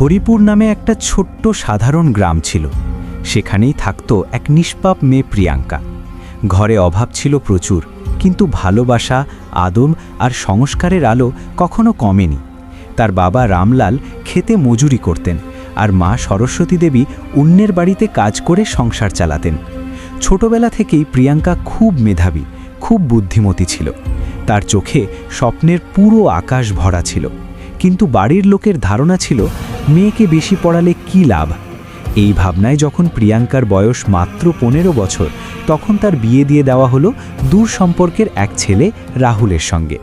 হরিপুর নামে একটা ছোট্ট সাধারণ গ্রাম ছিল। সেখানেই থাকত এক নিষ্পাপ মেয়ে প্রিয়াঙ্কা। ঘরে অভাব ছিল প্রচুর, কিন্তু ভালোবাসা আদম আর সংস্কারের আলো কখনো কমেনি। তার বাবা রামলাল খেতে মজুরি করতেন আর মা সরস্বতী দেবী অন্যের বাড়িতে কাজ করে সংসার চালাতেন। ছোটবেলা থেকেই প্রিয়াঙ্কা খুব মেধাবী, খুব বুদ্ধিমতী ছিল। তার চোখে স্বপ্নের পুরো আকাশ ভরা ছিল। কিন্তু বাড়ির লোকের ধারণা ছিল, মেয়েকে বেশি পড়ালে কি লাভ? এই ভাবনায় যখন প্রিয়াঙ্কার বয়স মাত্র পনেরো বছর, তখন তার বিয়ে দিয়ে দেওয়া হলো দূর সম্পর্কের এক ছেলে রাহুলের সঙ্গে।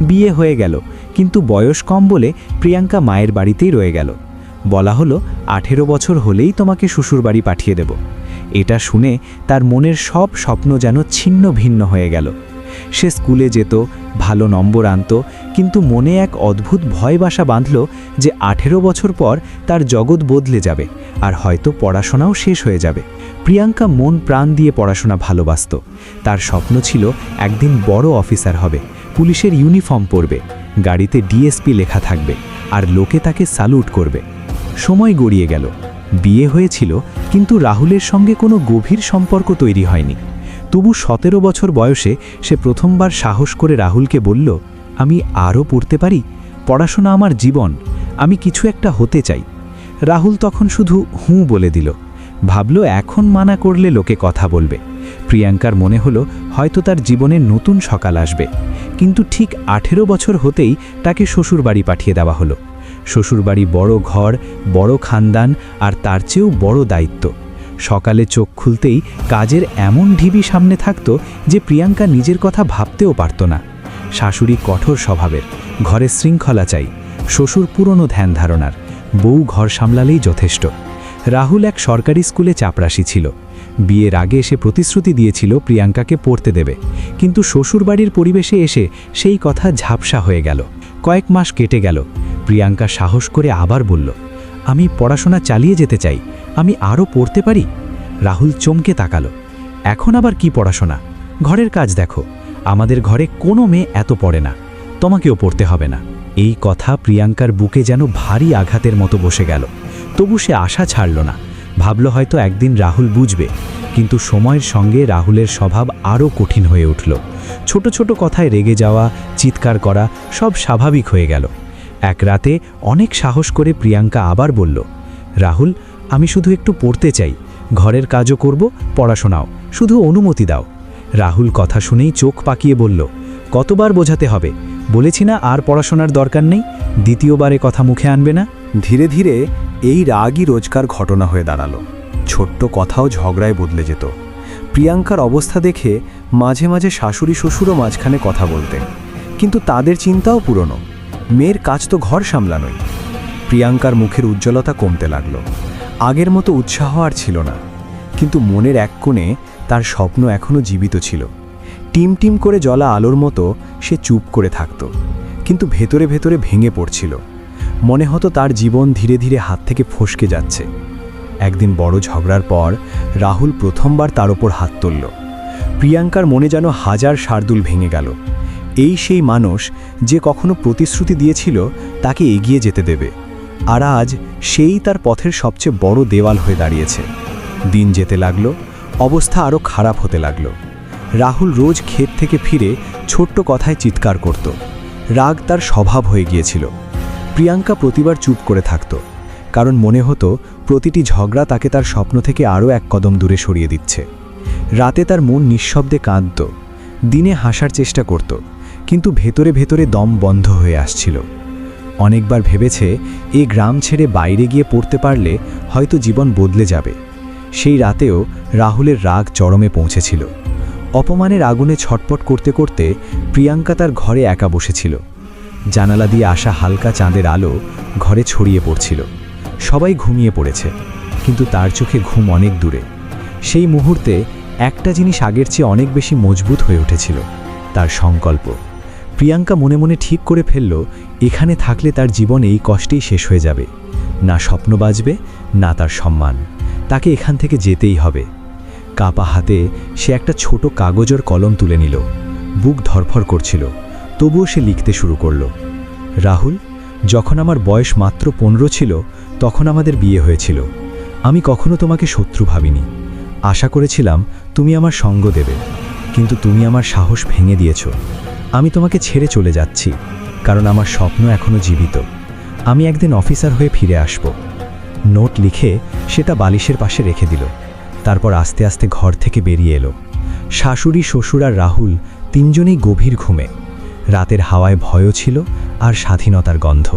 বিয়ে হয়ে গেল, কিন্তু বয়স কম বলে প্রিয়াঙ্কা মায়ের বাড়িতেই রয়ে গেল। বলা হলো, আঠেরো বছর হলেই তোমাকে শ্বশুরবাড়ি পাঠিয়ে দেব। এটা শুনে তার মনের সব স্বপ্ন যেন ছিন্ন ভিন্ন হয়ে গেল। সে স্কুলে যেত, ভালো নম্বর আনত, কিন্তু মনে এক অদ্ভুত ভয় বাসা বাঁধল যে আঠেরো বছর পর তার জগৎ বদলে যাবে আর হয়তো পড়াশোনাও শেষ হয়ে যাবে। প্রিয়াঙ্কা মন প্রাণ দিয়ে পড়াশোনা ভালোবাসত। তার স্বপ্ন ছিল একদিন বড় অফিসার হবে, পুলিশের ইউনিফর্ম পরবে, গাড়িতে ডিএসপি লেখা থাকবে আর লোকে তাকে স্যালুট করবে। সময় গড়িয়ে গেল। বিয়ে হয়েছিল, কিন্তু রাহুলের সঙ্গে কোনো গভীর সম্পর্ক তৈরি হয়নি। তবু সতেরো বছর বয়সে সে প্রথমবার সাহস করে রাহুলকে বলল, আমি আরও পড়তে পারি? পড়াশোনা আমার জীবন, আমি কিছু একটা হতে চাই। রাহুল তখন শুধু হুঁ বলে দিল। ভাবল, এখন মানা করলে লোকে কথা বলবে। প্রিয়াঙ্কার মনে হলো, হয়তো তার জীবনে নতুন সকাল আসবে। কিন্তু ঠিক আঠেরো বছর হতেই তাকে শ্বশুরবাড়ি পাঠিয়ে দেওয়া হলো। শ্বশুরবাড়ি বড় ঘর, বড় খানদান আর তার চেয়েও বড় দায়িত্ব। সকালে চোখ খুলতেই কাজের এমন ঢিবি সামনে থাকত যে প্রিয়াঙ্কা নিজের কথা ভাবতেও পারত না। শাশুড়ি কঠোর স্বভাবের, ঘরে শৃঙ্খলা চাই, শ্বশুর পুরনো ধ্যান ধারণার, বউ ঘর সামলালেই যথেষ্ট। রাহুল এক সরকারি স্কুলে চাপরাশি ছিল। বিয়ের আগে সে প্রতিশ্রুতি দিয়েছিল প্রিয়াঙ্কাকে পড়তে দেবে, কিন্তু শ্বশুরবাড়ির পরিবেশে এসে সেই কথা ঝাপসা হয়ে গেল। কয়েক মাস কেটে গেল। প্রিয়াঙ্কা সাহস করে আবার বলল আমি পড়াশোনা চালিয়ে যেতে চাই। আমি আরও পড়তে পারি? রাহুল চমকে তাকালো। এখন আবার কি পড়াশোনা? ঘরের কাজ দেখো। আমাদের ঘরে কোনো মেয়ে এত পড়ে না। তোমাকেও পড়তে হবে না। এই কথা প্রিয়াঙ্কার বুকে যেন ভারী আঘাতের মতো বসে গেল। তবু সে আশা ছাড়ল না। ভাবল হয়তো একদিন রাহুল বুঝবে। কিন্তু সময়ের সঙ্গে রাহুলের স্বভাব আরও কঠিন হয়ে উঠল। ছোট ছোট কথায় রেগে যাওয়া, চিৎকার করা সব স্বাভাবিক হয়ে গেল। এক রাতে অনেক সাহস করে প্রিয়াঙ্কা আবার বলল, রাহুল, আমি শুধু একটু পড়তে চাই। ঘরের কাজও করব, পড়াশোনাও। শুধু অনুমতি দাও। রাহুল কথা শুনেই চোখ পাকিয়ে বলল, কতবার বোঝাতে হবে? বলেছি না আর পড়াশোনার দরকার নেই। দ্বিতীয়বারে কথা মুখে আনবে না? ধীরে ধীরে এই রাগই রোজকার ঘটনা হয়ে দাঁড়াল। ছোট্ট কথাও ঝগড়ায় বদলে যেত। প্রিয়াঙ্কার অবস্থা দেখে মাঝে মাঝে শাশুড়ি শ্বশুরও মাঝখানে কথা বলতেন। কিন্তু তাদের চিন্তাও পুরনো। মেয়ের কাজ তো ঘর সামলানোই। প্রিয়াঙ্কার মুখের উজ্জ্বলতা কমতে লাগল। আগের মতো উৎসাহ আর ছিল না। কিন্তু মনের এক কোণে তার স্বপ্ন এখনও জীবিত ছিল। টিম টিম করে জলা আলোর মতো সে চুপ করে থাকত। কিন্তু ভেতরে ভেতরে ভেঙে পড়ছিল। মনে হতো তার জীবন ধীরে ধীরে হাত থেকে ফসকে যাচ্ছে। একদিন বড় ঝগড়ার পর রাহুল প্রথমবার তার ওপর হাত তুলল। প্রিয়াঙ্কার মনে যেন হাজার শার্দুল ভেঙে গেল। এই সেই মানুষ যে কখনো প্রতিশ্রুতি দিয়েছিল তাকে এগিয়ে যেতে দেবে। আর আজ সেই তার পথের সবচেয়ে বড় দেওয়াল হয়ে দাঁড়িয়েছে। দিন যেতে লাগল, অবস্থা আরও খারাপ হতে লাগল। রাহুল রোজ ক্ষেত থেকে ফিরে ছোট্ট কথায় চিৎকার করত। রাগ তার স্বভাব হয়ে গিয়েছিল। প্রিয়াঙ্কা প্রতিবার চুপ করে থাকত, কারণ মনে হতো প্রতিটি ঝগড়া তাকে তার স্বপ্ন থেকে আরও এক কদম দূরে সরিয়ে দিচ্ছে। রাতে তার মন নিঃশব্দে কাঁদত, দিনে হাসার চেষ্টা করত কিন্তু ভেতরে ভেতরে দম বন্ধ হয়ে আসছিল। অনেকবার ভেবেছে এ গ্রাম ছেড়ে বাইরে গিয়ে পড়তে পারলে হয়তো জীবন বদলে যাবে। সেই রাতেও রাহুলের রাগ চরমে পৌঁছেছিল। অপমানের আগুনে ছটপট করতে করতে প্রিয়াঙ্কা তার ঘরে একা বসেছিল। জানালা দিয়ে আসা হালকা চাঁদের আলো ঘরে ছড়িয়ে পড়ছিল। সবাই ঘুমিয়ে পড়েছে, কিন্তু তার চোখে ঘুম অনেক দূরে। সেই মুহূর্তে একটা জিনিস আগের চেয়ে অনেক বেশি মজবুত হয়ে উঠেছিল, তার সংকল্প। প্রিয়াঙ্কা মনে মনে ঠিক করে ফেলল, এখানে থাকলে তার জীবন এই কষ্টেই শেষ হয়ে যাবে। না স্বপ্ন বাজবে না তার সম্মান। তাকে এখান থেকে যেতেই হবে। কাপা হাতে সে একটা ছোট কাগজের কলম তুলে নিল। বুক ধরফর করছিল। তবুও সে লিখতে শুরু করল। রাহুল, যখন আমার বয়স মাত্র পনেরো ছিল, তখন আমাদের বিয়ে হয়েছিল। আমি কখনো তোমাকে শত্রু ভাবিনি। আশা করেছিলাম তুমি আমার সঙ্গ দেবে। কিন্তু তুমি আমার সাহস ভেঙে দিয়েছ। আমি তোমাকে ছেড়ে চলে যাচ্ছি, কারণ আমার স্বপ্ন এখনও জীবিত। আমি একদিন অফিসার হয়ে ফিরে আসব। নোট লিখে সেটা বালিশের পাশে রেখে দিল। তারপর আস্তে আস্তে ঘর থেকে বেরিয়ে এলো। শাশুড়ি, শ্বশুর আর রাহুল তিনজনেই গভীর ঘুমে। রাতের হাওয়ায় ভয়ও ছিল আর স্বাধীনতার গন্ধ।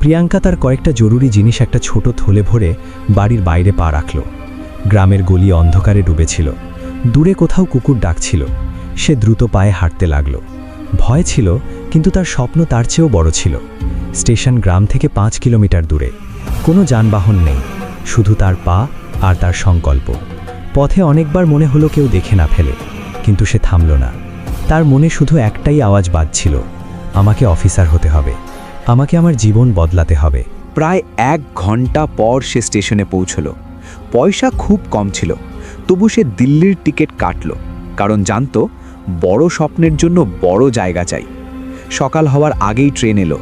প্রিয়াঙ্কা তার কয়েকটা জরুরি জিনিস একটা ছোট থলে ভরে বাড়ির বাইরে পা রাখল। গ্রামের গলি অন্ধকারে ডুবেছিল। দূরে কোথাও কুকুর ডাকছিল। সে দ্রুত পায়ে হাঁটতে লাগল। ভয় ছিল, কিন্তু তার স্বপ্ন তার চেয়েও বড় ছিল। স্টেশন গ্রাম থেকে পাঁচ কিলোমিটার দূরে। কোনো যানবাহন নেই, শুধু তার পা আর তার সংকল্প। পথে অনেকবার মনে হলো কেউ দেখে না ফেলে, কিন্তু সে থামল না। তার মনে শুধু একটাই আওয়াজ বাজছিল, আমাকে অফিসার হতে হবে, আমাকে আমার জীবন বদলাতে হবে। প্রায় এক ঘণ্টা পর সে স্টেশনে পৌঁছল। পয়সা খুব কম ছিল, তবু সে দিল্লির টিকিট কাটল, কারণ জানতো বড় স্বপ্নের জন্য বড় জায়গা চাই। সকাল হওয়ার আগেই ট্রেন এলো।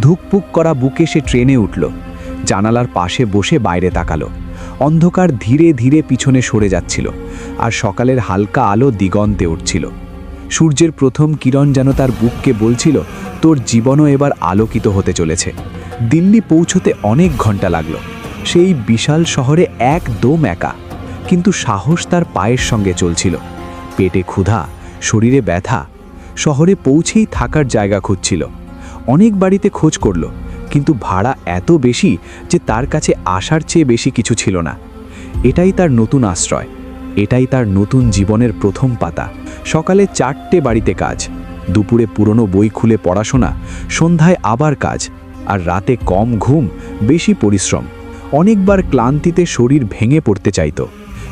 ধুকপুক করা বুকে সে ট্রেনে উঠল। জানালার পাশে বসে বাইরে তাকালো। অন্ধকার ধীরে ধীরে পিছনে সরে যাচ্ছিল আর সকালের হালকা আলো দিগন্তে উঠছিল। সূর্যের প্রথম কিরণ যেন তার বুককে বলছিল, তোর জীবনও এবার আলোকিত হতে চলেছে। দিল্লি পৌঁছতে অনেক ঘণ্টা লাগল। সেই বিশাল শহরে একদম একা। কিন্তু সাহস তার পায়ের সঙ্গে চলছিল। পেটে ক্ষুধা শরীরে ব্যথা, শহরে পৌঁছেই থাকার জায়গা খুঁজছিল। অনেক বাড়িতে খোঁজ করল, কিন্তু ভাড়া এত বেশি যে তার কাছে আসার চেয়ে বেশি কিছু ছিল না। এটাই তার নতুন আশ্রয়, এটাই তার নতুন জীবনের প্রথম পাতা। সকালে চারটে বাড়িতে কাজ, দুপুরে পুরনো বই খুলে পড়াশোনা, সন্ধ্যায় আবার কাজ, আর রাতে কম ঘুম, বেশি পরিশ্রম। অনেকবার ক্লান্তিতে শরীর ভেঙে পড়তে চাইত,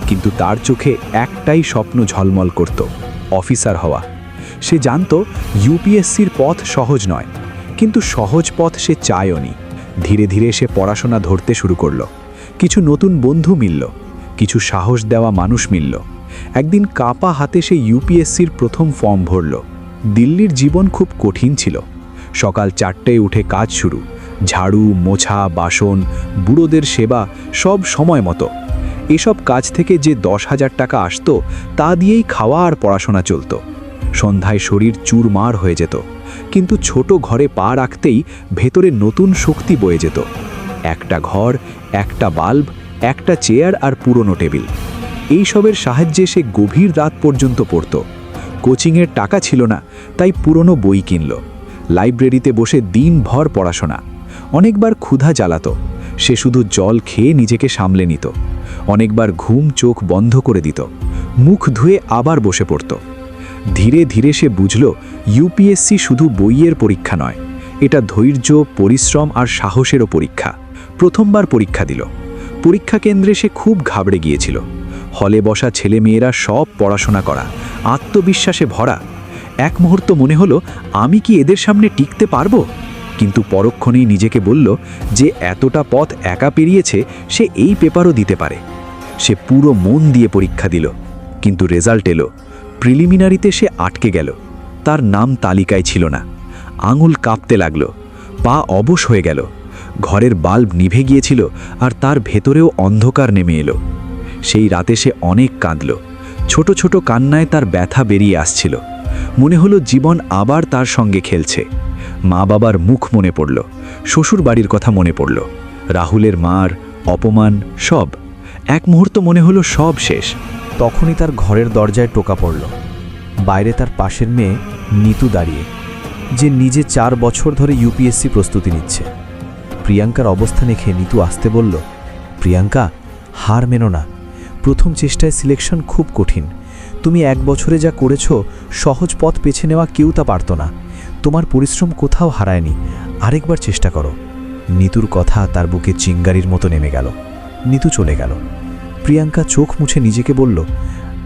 কিন্তু তার চোখে একটাই স্বপ্ন ঝলমল করত। অফিসার হওয়া। সে জানত ইউপিএসসির পথ সহজ নয়, কিন্তু সহজ পথ সে চায়ওনি ধীরে ধীরে সে পড়াশোনা ধরতে শুরু করল। কিছু নতুন বন্ধু মিলল, কিছু সাহস দেওয়া মানুষ মিলল। একদিন কাপা হাতে সে ইউপিএসসির প্রথম ফর্ম ভরল। দিল্লির জীবন খুব কঠিন ছিল। সকাল চারটেয় উঠে কাজ শুরু। ঝাড়ু, মোছা, বাসন, বুড়োদের সেবা সব সময় মতো। এসব কাজ থেকে যে দশ হাজার টাকা আসতো, তা দিয়েই খাওয়া আর পড়াশোনা চলত। সন্ধ্যায় শরীর চুরমার হয়ে যেত, কিন্তু ছোট ঘরে পা রাখতেই ভেতরে নতুন শক্তি বয়ে যেত। একটা ঘর, একটা বাল্ব, একটা চেয়ার আর পুরনো টেবিল। এইসবের সাহায্যে সে গভীর রাত পর্যন্ত পড়ত। কোচিংয়ের টাকা ছিল না, তাই পুরনো বই কিনল। লাইব্রেরিতে বসে দিনভর পড়াশোনা। অনেকবার ক্ষুধা জ্বালাত। সে শুধু জল খেয়ে নিজেকে সামলে নিত। অনেকবার ঘুম চোখ বন্ধ করে দিত, মুখ ধুয়ে আবার বসে পড়ত। ধীরে ধীরে সে বুঝল ইউপিএসসি শুধু বইয়ের পরীক্ষা নয়, এটা ধৈর্য, পরিশ্রম আর সাহসেরও পরীক্ষা। প্রথমবার পরীক্ষা দিল। পরীক্ষা কেন্দ্রে সে খুব ঘাবড়ে গিয়েছিল। হলে বসা ছেলে মেয়েরা সব পড়াশোনা করা, আত্মবিশ্বাসে ভরা। এক মুহূর্ত মনে হলো, আমি কি এদের সামনে টিকতে পারব? কিন্তু পরক্ষণেই নিজেকে বলল যে, এতটা পথ একা পেরিয়েছে, সে এই পেপারও দিতে পারে। সে পুরো মন দিয়ে পরীক্ষা দিল, কিন্তু রেজাল্ট এলো। প্রিলিমিনারিতে সে আটকে গেল। তার নাম তালিকায় ছিল না। আঙুল কাঁপতে লাগল। পা অবশ হয়ে গেল। ঘরের বাল্ব নিভে গিয়েছিল আর তার ভেতরেও অন্ধকার নেমে এলো। সেই রাতে সে অনেক কাঁদল। ছোট ছোট কান্নায় তার ব্যথা বেরিয়ে আসছিল। মনে হলো জীবন আবার তার সঙ্গে খেলছে। মা বাবার মুখ মনে পড়ল। শ্বশুর বাড়ির কথা মনে পড়ল। রাহুলের মার, অপমান, সব। এক মুহূর্ত মনে হলো সব শেষ। তখনই তার ঘরের দরজায় টোকা পড়ল। বাইরে তার পাশের মেয়ে নিতু দাঁড়িয়ে, যে নিজে চার বছর ধরে ইউপিএসসি প্রস্তুতি নিচ্ছে। প্রিয়াঙ্কার অবস্থা দেখে নিতু আসতে বলল, প্রিয়াঙ্কা, হার মেনো না। প্রথম চেষ্টায় সিলেকশন খুব কঠিন। তুমি এক বছরে যা করেছ, সহজ পথ বেছে নেওয়া কেউ তা পারত না। তোমার পরিশ্রম কোথাও হারায়নি। আরেকবার চেষ্টা করো। নিতুর কথা তার বুকে চিঙ্গারির মতো নেমে গেল। নিতু চলে গেল। প্রিয়াঙ্কা চোখ মুছে নিজেকে বলল,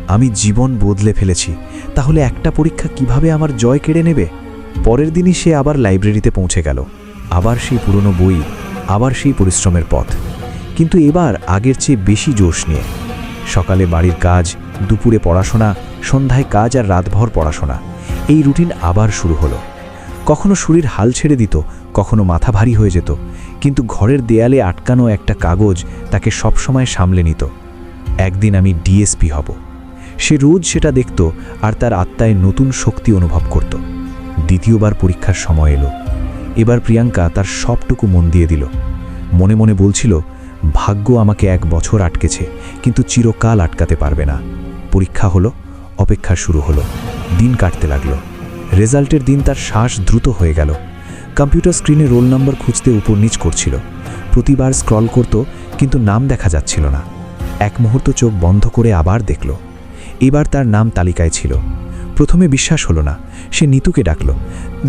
আমি জীবন বদলে ফেলেছি, তাহলে একটা পরীক্ষা কীভাবে আমার জয় কেড়ে নেবে? পরের দিনই সে আবার লাইব্রেরিতে পৌঁছে গেল। আবার সেই পুরনো বই, আবার সেই পরিশ্রমের পথ। কিন্তু এবার আগের চেয়ে বেশি জোশ নিয়ে। সকালে বাড়ির কাজ, দুপুরে পড়াশোনা, সন্ধ্যায় কাজ আর রাতভর পড়াশোনা, এই রুটিন আবার শুরু হলো। কখনো শরীর হাল ছেড়ে দিত, কখনো মাথা ভারী হয়ে যেত, কিন্তু ঘরের দেয়ালে আটকানো একটা কাগজ তাকে সবসময় সামলে নিত। একদিন আমি ডিএসপি হব। সে রোজ সেটা দেখত আর তার আত্মায় নতুন শক্তি অনুভব করত। দ্বিতীয়বার পরীক্ষার সময় এলো। এবার প্রিয়াঙ্কা তার সবটুকু মন দিয়ে দিল। মনে মনে বলছিল, ভাগ্য আমাকে এক বছর আটকেছে, কিন্তু চিরকাল আটকাতে পারবে না। পরীক্ষা হলো, অপেক্ষা শুরু হলো। দিন কাটতে লাগল। রেজাল্টের দিন তার শ্বাস দ্রুত হয়ে গেল। কম্পিউটার স্ক্রিনে রোল নম্বর খুঁজতে উপর নিচ করছিল। প্রতিবার স্ক্রল করত, কিন্তু নাম দেখা যাচ্ছিল না। এক মুহূর্ত চোখ বন্ধ করে আবার দেখল। এবার তার নাম তালিকায় ছিল। প্রথমে বিশ্বাস হলো না, সে নিতুকে ডাকল।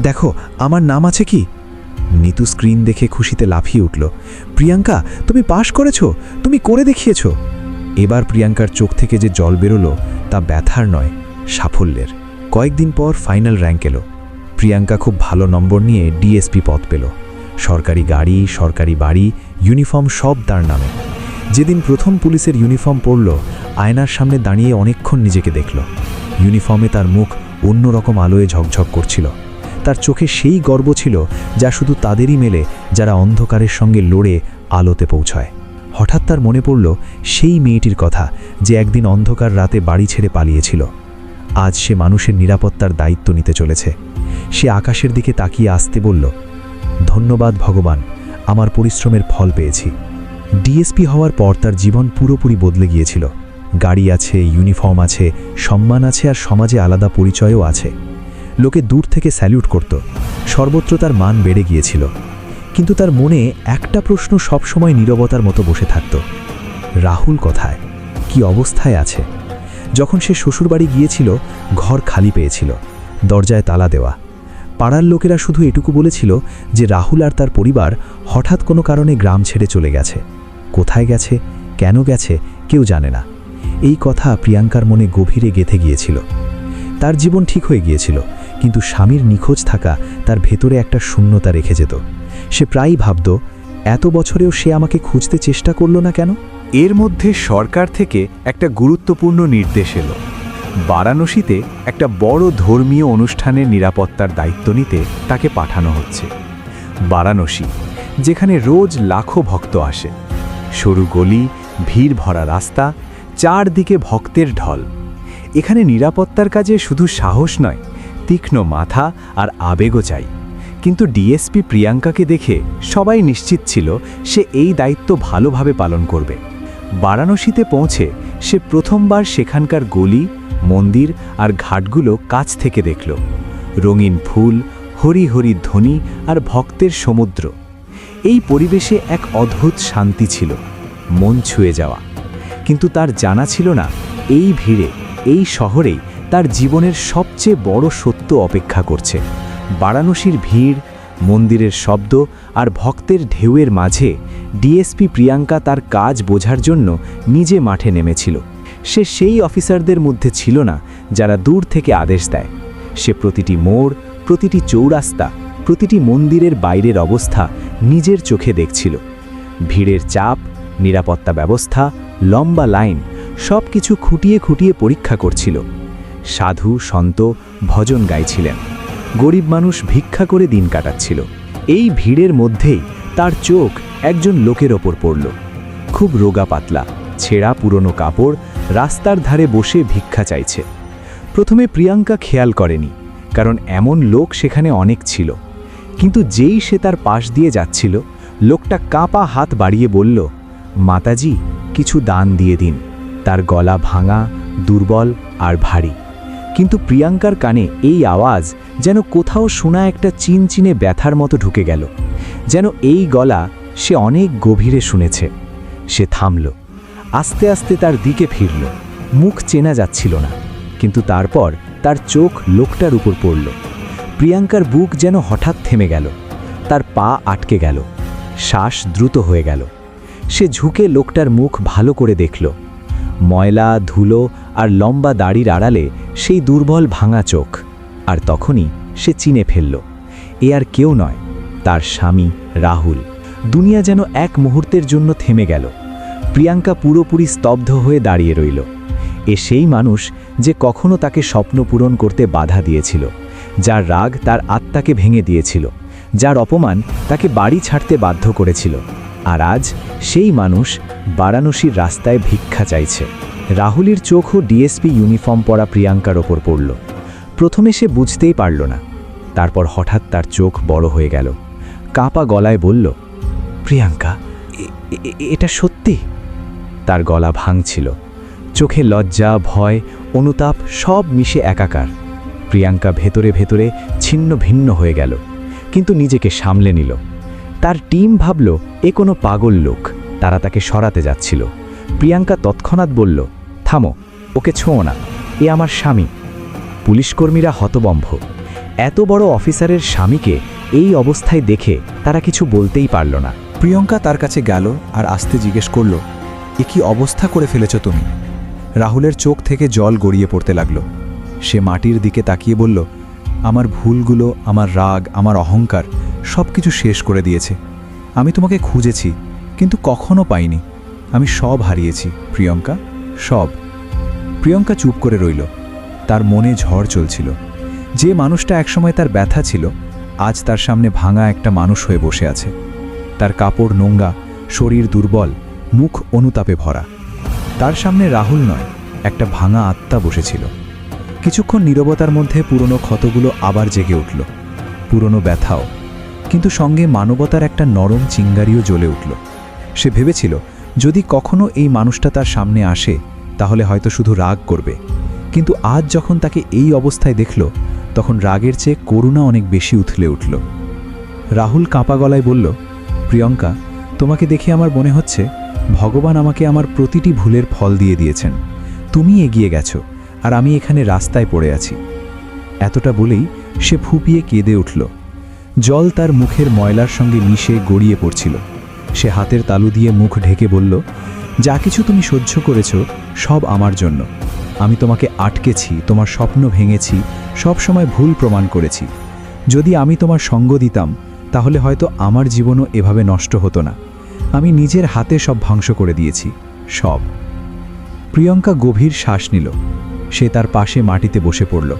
দেখো, আমার নাম আছে কি? নিতু স্ক্রিন দেখে খুশিতে লাফিয়ে উঠল। প্রিয়াঙ্কা, তুমি পাশ করেছ? তুমি করে দেখিয়েছ? এবার প্রিয়াঙ্কার চোখ থেকে যে জল বেরোলো, তা ব্যথার নয়, সাফল্যের। কয়েকদিন পর ফাইনাল র্যাঙ্ক এলো। প্রিয়াঙ্কা খুব ভালো নম্বর নিয়ে ডিএসপি পদ পেল। সরকারি গাড়ি, সরকারি বাড়ি, ইউনিফর্ম সব তার নামে। যেদিন প্রথম পুলিশের ইউনিফর্ম পরল, আয়নার সামনে দাঁড়িয়ে অনেকক্ষণ নিজেকে দেখল। ইউনিফর্মে তার মুখ অন্যরকম আলোয় ঝকঝক করছিল। তার চোখে সেই গর্ব ছিল যা শুধু তাদেরই মেলে যারা অন্ধকারের সঙ্গে লড়ে আলোতে পৌঁছয়। হঠাৎ তার মনে পড়ল, সেই মেয়েটির কথা যে একদিন অন্ধকার রাতে বাড়ি ছেড়ে পালিয়েছিল। আজ সে মানুষের নিরাপত্তার দায়িত্ব নিতে চলেছে। সে আকাশের দিকে তাকিয়ে আসতে বলল, ধন্যবাদ ভগবান, আমার পরিশ্রমের ফল পেয়েছি। ডিএসপি হওয়ার পর তার জীবন পুরোপুরি বদলে গিয়েছিল। গাড়ি আছে, ইউনিফর্ম আছে, সম্মান আছে আর সমাজে আলাদা পরিচয়ও আছে। লোকে দূর থেকে স্যালিউট করত। সর্বত্র তার মান বেড়ে গিয়েছিল। কিন্তু তার মনে একটা প্রশ্ন সবসময় নীরবতার মতো বসে থাকত। রাহুল কোথায়? কি অবস্থায় আছে? যখন সে শ্বশুরবাড়ি গিয়েছিল, ঘর খালি পেয়েছিল, দরজায় তালা দেওয়া। পাড়ার লোকেরা শুধু এটুকু বলেছিল যে রাহুল আর তার পরিবার হঠাৎ কোনো কারণে গ্রাম ছেড়ে চলে গেছে। কোথায় গেছে, কেন গেছে, কেউ জানে না। এই কথা প্রিয়াঙ্কার মনে গভীরে গেথে গিয়েছিল। তার জীবন ঠিক হয়ে গিয়েছিল, কিন্তু স্বামীর নিখোঁজ থাকা তার ভেতরে একটা শূন্যতা রেখে যেত। সে প্রায়ই ভাবত, এত বছরেও সে আমাকে খুঁজতে চেষ্টা করল না কেন? এর মধ্যে সরকার থেকে একটা গুরুত্বপূর্ণ নির্দেশ এলো। বারাণসীতে একটা বড় ধর্মীয় অনুষ্ঠানের নিরাপত্তার দায়িত্ব নিতে তাকে পাঠানো হচ্ছে। বারাণসী, যেখানে রোজ লাখো ভক্ত আসে। সরু গলি, ভিড় ভরা রাস্তা, চারদিকে ভক্তের ঢল। এখানে নিরাপত্তার কাজে শুধু সাহস নয়, তীক্ষ্ণ মাথা আর আবেগও চাই। কিন্তু ডিএসপি প্রিয়াঙ্কাকে দেখে সবাই নিশ্চিত ছিল সে এই দায়িত্ব ভালোভাবে পালন করবে। বারাণসীতে পৌঁছে সে প্রথমবার সেখানকার গলি, মন্দির আর ঘাটগুলো কাছ থেকে দেখল। রঙিন ফুল, হরি হরি ধ্বনি আর ভক্তের সমুদ্র। এই পরিবেশে এক অদ্ভুত শান্তি ছিল, মন ছুঁয়ে যাওয়া। কিন্তু তার জানা ছিল না, এই ভিড়ে, এই শহরেই তার জীবনের সবচেয়ে বড় সত্য অপেক্ষা করছে। বারাণসীর ভিড়, মন্দিরের শব্দ আর ভক্তের ঢেউয়ের মাঝে ডিএসপি প্রিয়াঙ্কা তার কাজ বোঝার জন্য নিজে মাঠে নেমেছিল। সে সেই অফিসারদের মধ্যে ছিল না যারা দূর থেকে আদেশ দেয়। সে প্রতিটি মোড়, প্রতিটি চৌরাস্তা প্রতিটি মন্দিরের বাইরের অবস্থা নিজের চোখে দেখছিল। ভিড়ের চাপ, নিরাপত্তা ব্যবস্থা, লম্বা লাইন সব কিছু খুঁটিয়ে খুঁটিয়ে পরীক্ষা করছিল। সাধু, সন্ত ভজন গাইছিলেন। গরিব মানুষ ভিক্ষা করে দিন কাটাচ্ছিল। এই ভিড়ের মধ্যেই তার চোখ একজন লোকের ওপর পড়ল। খুব রোগা পাতলা, ছেঁড়া পুরনো কাপড় রাস্তার ধারে বসে ভিক্ষা চাইছে। প্রথমে প্রিয়াঙ্কা খেয়াল করেনি, কারণ এমন লোক সেখানে অনেক ছিল। কিন্তু যেই সে তার পাশ দিয়ে যাচ্ছিল, লোকটা কাঁপা হাত বাড়িয়ে বলল, মাতাজি, কিছু দান দিয়ে দিন। তার গলা ভাঙা, দুর্বল আর ভারী। কিন্তু প্রিয়াঙ্কার কানে এই আওয়াজ যেন কোথাও শোনা একটা চিনচিনে ব্যথার মতো ঢুকে গেল। যেন এই গলা সে অনেক গভীরে শুনেছে। সে থামল। আস্তে আস্তে তার দিকে ফিরল। মুখ চেনা যাচ্ছিল না। কিন্তু তারপর তার চোখ লোকটার উপর পড়ল। প্রিয়াঙ্কার বুক যেন হঠাৎ থেমে গেল। তার পা আটকে গেল। শ্বাস দ্রুত হয়ে গেল। সে ঝুঁকে লোকটার মুখ ভালো করে দেখল। ময়লা, ধুলো আর লম্বা দাড়ির আড়ালে সেই দুর্বল ভাঙা চোখ। আর তখনই সে চিনে ফেলল, এ আর কেউ নয়, তার স্বামী রাহুল। দুনিয়া যেন এক মুহূর্তের জন্য থেমে গেল। প্রিয়াঙ্কা পুরোপুরি স্তব্ধ হয়ে দাঁড়িয়ে রইল। এ সেই মানুষ যে কখনো তাকে স্বপ্ন পূরণ করতে বাধা দিয়েছিল। যার রাগ তার আত্মাকে ভেঙে দিয়েছিল, যার অপমান তাকে বাড়ি ছাড়তে বাধ্য করেছিল। আর আজ সেই মানুষ বারাণসীর রাস্তায় ভিক্ষা চাইছে। রাহুলের চোখও ডিএসপি ইউনিফর্ম পরা প্রিয়াঙ্কার ওপর পড়ল। প্রথমে সে বুঝতেই পারল না। তারপর হঠাৎ তার চোখ বড় হয়ে গেল। কাঁপা গলায় বলল, প্রিয়াঙ্কা এটা সত্যি? তার গলা ভাঙছিল। চোখে লজ্জা, ভয়, অনুতাপ সব মিশে একাকার। প্রিয়াঙ্কা ভেতরে ভেতরে ছিন্ন ভিন্ন হয়ে গেল, কিন্তু নিজেকে সামলে নিল। তার টিম ভাবল, এ কোনো পাগল লোক। তারা তাকে সরাতে যাচ্ছিল। প্রিয়াঙ্কা তৎক্ষণাৎ বলল, থামো, ওকে ছোঁও না, এ আমার স্বামী। পুলিশকর্মীরা হতবম্ভ। এত বড় অফিসারের স্বামীকে এই অবস্থায় দেখে তারা কিছু বলতেই পারল না। প্রিয়ঙ্কা তার কাছে গেল আর আস্তে জিজ্ঞেস করল, এ কি অবস্থা করে ফেলেছ তুমি? রাহুলের চোখ থেকে জল গড়িয়ে পড়তে লাগল। সে মাটির দিকে তাকিয়ে বলল, আমার ভুলগুলো, আমার রাগ, আমার অহংকার সব কিছু শেষ করে দিয়েছে। আমি তোমাকে খুঁজেছি, কিন্তু কখনো পাইনি। আমি সব হারিয়েছি, প্রিয়ঙ্কা, সব। প্রিয়ঙ্কা চুপ করে রইল। তার মনে ঝড় চলছিল। যে মানুষটা একসময় তার ব্যথা ছিল, আজ তার সামনে ভাঙা একটা মানুষ হয়ে বসে আছে। তার কাপড় নোংরা, শরীর দুর্বল, মুখ অনুতাপে ভরা। তার সামনে রাহুল নয়, একটা ভাঙা আত্মা বসেছিল। কিছুক্ষণ নীরবতার মধ্যে পুরনো ক্ষতগুলো আবার জেগে উঠল। পুরনো ব্যথাও, কিন্তু সঙ্গে মানবতার একটা নরম চিঙ্গারিও জ্বলে উঠল। সে ভেবেছিল, যদি কখনো এই মানুষটা তার সামনে আসে, তাহলে হয়তো শুধু রাগ করবে। কিন্তু আজ যখন তাকে এই অবস্থায় দেখল, তখন রাগের চেয়ে করুণা অনেক বেশি উথলে উঠল। রাহুল কাঁপা গলায় বলল, প্রিয়ঙ্কা, তোমাকে দেখে আমার মনে হচ্ছে, ভগবান আমাকে আমার প্রতিটি ভুলের ফল দিয়ে দিয়েছেন। তুমি এগিয়ে গেছো। আর আমি এখানে রাস্তায় পড়ে আছি। এতটা বলেই সে ফুপিয়ে কেঁদে উঠল। জল তার মুখের ময়লার সঙ্গে মিশে গড়িয়ে পড়ছিল। সে হাতের তালু দিয়ে মুখ ঢেকে বলল, যা কিছু তুমি সহ্য করেছ, সব আমার জন্য। আমি তোমাকে আটকেছি, তোমার স্বপ্ন ভেঙেছি, সব সময় ভুল প্রমাণ করেছি। যদি আমি তোমার সঙ্গ দিতাম, তাহলে হয়তো আমার জীবনও এভাবে নষ্ট হতো না। আমি নিজের হাতে সব ধ্বংস করে দিয়েছি, সব। প্রিয়ঙ্কা গভীর শ্বাস নিল। সে তার পাশে মাটিতে বসে পড়ল,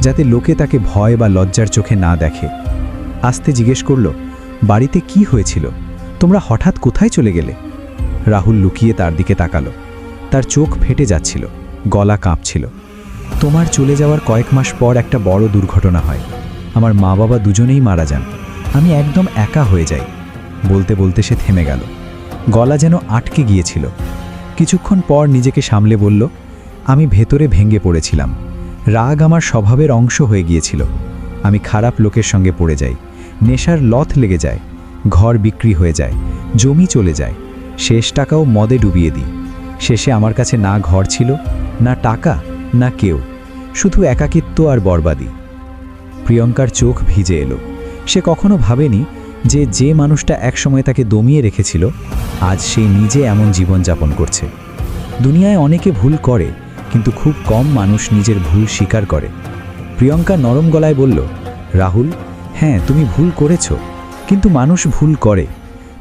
যাতে লোকে তাকে ভয় বা লজ্জার চোখে না দেখে। আস্তে জিজ্ঞেস করল, বাড়িতে কি হয়েছিল? তোমরা হঠাৎ কোথায় চলে গেলে? রাহুল লুকিয়ে তার দিকে তাকালো। তার চোখ ফেটে যাচ্ছিল, গলা কাঁপছিল। তোমার চলে যাওয়ার কয়েক মাস পর একটা বড় দুর্ঘটনা হয়। আমার মা বাবা দুজনেই মারা যান। আমি একদম একা হয়ে যাই। বলতে বলতে সে থেমে গেল। গলা যেন আটকে গিয়েছিল। কিছুক্ষণ পর নিজেকে সামলে বলল আমি ভেতরে ভেঙে পড়েছিলাম। রাগ আমার স্বভাবের অংশ হয়ে গিয়েছিল। আমি খারাপ লোকের সঙ্গে পড়ে যাই। নেশার লথ লেগে যায়। ঘর বিক্রি হয়ে যায়। জমি চলে যায়। শেষ টাকাও মদে ডুবিয়ে দিই। শেষে আমার কাছে না ঘর ছিল, না টাকা, না কেউ। শুধু একাকিত্ব আর বরবাদি। প্রিয়ঙ্কার চোখ ভিজে এলো। সে কখনো ভাবেনি যে যে মানুষটা একসময় তাকে দমিয়ে রেখেছিল, আজ সে নিজে এমন জীবনযাপন করছে। দুনিয়ায় অনেকে ভুল করে। কিন্তু খুব কম মানুষ নিজের ভুল স্বীকার করে। প্রিয়ঙ্কা নরম গলায় বলল, রাহুল হ্যাঁ তুমি ভুল করেছ, কিন্তু মানুষ ভুল করে।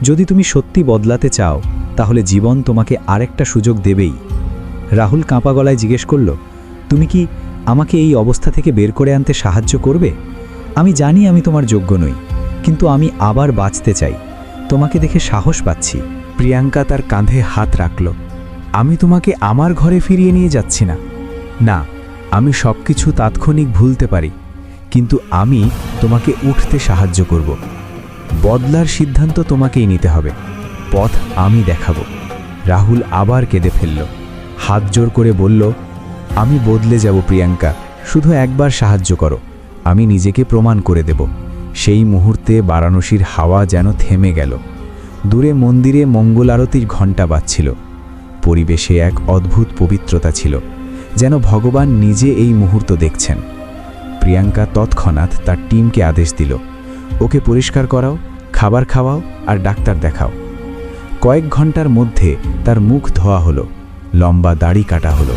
যদি তুমি সত্যি বদলাতে চাও, তাহলে জীবন তোমাকে আরেকটা সুযোগ দেবেই। রাহুল কাঁপা গলায় জিজ্ঞেস করল, তুমি কি আমাকে এই অবস্থা থেকে বের করে আনতে সাহায্য করবে? আমি জানি আমি তোমার যোগ্য নই, কিন্তু আমি আবার বাঁচতে চাই। তোমাকে দেখে সাহস পাচ্ছি। প্রিয়াঙ্কা তার কাঁধে হাত রাখল। আমি তোমাকে আমার ঘরে ফিরিয়ে নিয়ে যাচ্ছি না। না, আমি সব কিছু তাৎক্ষণিক ভুলতে পারি, কিন্তু আমি তোমাকে উঠতে সাহায্য করব। বদলার সিদ্ধান্ত তোমাকেই নিতে হবে। পথ আমি দেখাবো। রাহুল আবার কেঁদে ফেলল। হাত জোর করে বলল, আমি বদলে যাব, প্রিয়াঙ্কা। শুধু একবার সাহায্য করো। আমি নিজেকে প্রমাণ করে দেব। সেই মুহূর্তে বারাণসীর হাওয়া যেন থেমে গেল। দূরে মন্দিরে মঙ্গল আরতির ঘণ্টা বাজছিল। পরিবেশে এক অদ্ভুত পবিত্রতা ছিল, যেন ভগবান নিজে এই মুহূর্ত দেখছেন। প্রিয়াঙ্কা তৎক্ষণাৎ তার টিমকে আদেশ দিল, ওকে পরিষ্কার করাও, খাবার খাওয়াও আর ডাক্তার দেখাও। কয়েক ঘণ্টার মধ্যে তার মুখ ধোয়া হলো, লম্বা দাড়ি কাটা হলো,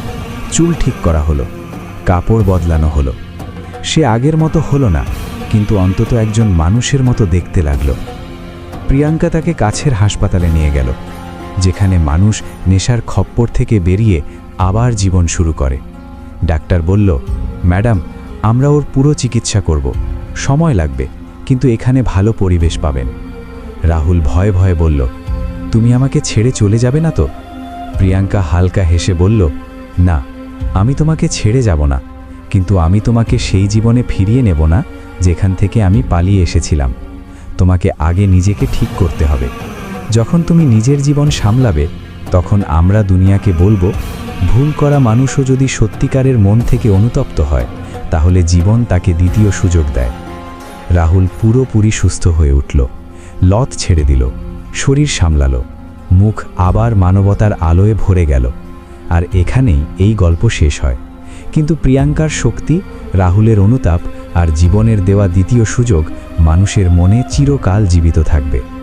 চুল ঠিক করা হলো, কাপড় বদলানো হলো। সে আগের মতো হলো না, কিন্তু অন্তত একজন মানুষের মতো দেখতে লাগল। প্রিয়াঙ্কা তাকে কাছের হাসপাতালে নিয়ে গেল। যেখানে মানুষ নেশার খপ্পর থেকে বেরিয়ে আবার জীবন শুরু করে। ডাক্তার বলল, ম্যাডাম, আমরা ওর পুরো চিকিৎসা করব। সময় লাগবে, কিন্তু এখানে ভালো পরিবেশ পাবেন। রাহুল ভয়ে ভয়ে বলল, তুমি আমাকে ছেড়ে চলে যাবে না তো? প্রিয়াঙ্কা হালকা হেসে বলল, না, আমি তোমাকে ছেড়ে যাব না, কিন্তু আমি তোমাকে সেই জীবনে ফিরিয়ে নেব না যেখান থেকে আমি পালিয়ে এসেছিলাম। তোমাকে আগে নিজেকে ঠিক করতে হবে। যখন তুমি নিজের জীবন সামলাবে, তখন আমরা দুনিয়াকে বলব, ভুল করা মানুষও যদি সত্যিকারের মন থেকে অনুতপ্ত হয়, তাহলে জীবন তাকে দ্বিতীয় সুযোগ দেয়। রাহুল পুরোপুরি সুস্থ হয়ে উঠল, লত ছেড়ে দিল, শরীর সামলালো, মুখ আবার মানবতার আলোয় ভরে গেল, আর এখানেই এই গল্প শেষ হয়। কিন্তু প্রিয়াঙ্কার শক্তি, রাহুলের অনুতাপ আর জীবনের দেওয়া দ্বিতীয় সুযোগ মানুষের মনে চিরকাল জীবিত থাকবে।